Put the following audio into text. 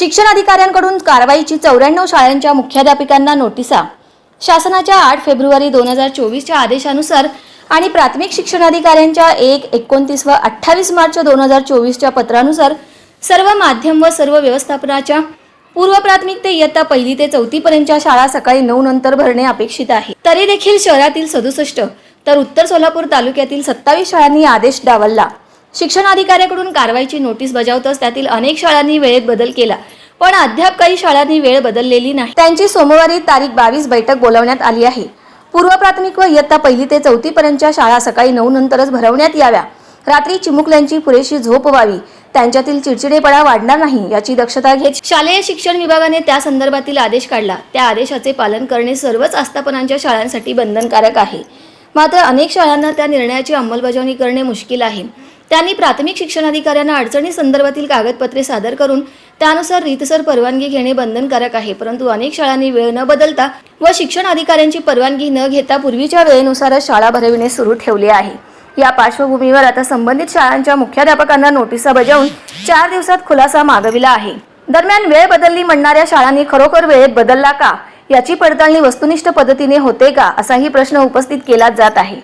शिक्षण अधिकाऱ्यांकडून कारवाईची चौऱ्याण्णव शाळांच्या मुख्याध्यापिकांना नोटिसा. शासनाच्या आठ फेब्रुवारी दोन हजार चोवीसच्या आदेशानुसार आणि प्राथमिक शिक्षणाधिकाऱ्यांच्या एक एकोणतीस व अठ्ठावीस मार्च दोन हजार चोवीसच्या पत्रानुसार सर्व माध्यम व सर्व व्यवस्थापनाच्या पूर्व प्राथमिक ते इयत्ता पहिली ते चौथीपर्यंतच्या शाळा सकाळी नऊ नंतर भरणे अपेक्षित आहे. तरी देखील शहरातील सदुसष्ट तर उत्तर सोलापूर तालुक्यातील सत्तावीस शाळांनी आदेश डावलला. शिक्षण अधिकाऱ्याकडून कारवाईची नोटीस बजावताच त्यातील अनेक शाळांनी वेळेत बदल केला. पण अद्याप काही शाळांनी वेळ बदललेली नाही. त्यांची सोमवारी तारीख बावीस बैठक बोलावण्यात आली आहे. पूर्व प्राथमिक व इयत्ता पहिली ते चौथी पर्यंतच्या शाळा सकाळी नऊ नंतरच भरवण्यात याव्या. रात्री चिमुकल्यांची पुरेशी झोप व्हावी. त्यांच्यातील चिडचिडेपणा वाढणार नाही याची दक्षता घेत शालेय शिक्षण विभागाने त्या संदर्भातील आदेश काढला. त्या आदेशाचे पालन करणे सर्वच आस्थापनांच्या शाळांसाठी बंधनकारक आहे. मात्र अनेक शाळांना त्या निर्णयाची अंमलबजावणी करणे मुश्किल आहे. त्यांनी प्राथमिक शिक्षणाधिकाऱ्यांना अडचणी संदर्भातील कागदपत्रे सादर करून त्यानुसार रीतसर परवानगी घेणे बंधनकारक आहे. परंतु अनेक शाळांनी वेळ न बदलता व शिक्षण अधिकाऱ्यांची परवानगी न घेता पूर्वीच्या वेळेनुसारच शाळा भरविणे सुरू ठेवले आहे. या पार्श्वभूमीवर आता संबंधित शाळांच्या मुख्याध्यापकांना नोटिसा बजावून चार दिवसात खुलासा मागविला आहे. दरम्यान वेळ बदलली म्हणणाऱ्या शाळांनी खरोखर वेळेत बदलला का? याची पडताळणी वस्तुनिष्ठ पद्धतीने होते का? असाही प्रश्न उपस्थित केला जात आहे.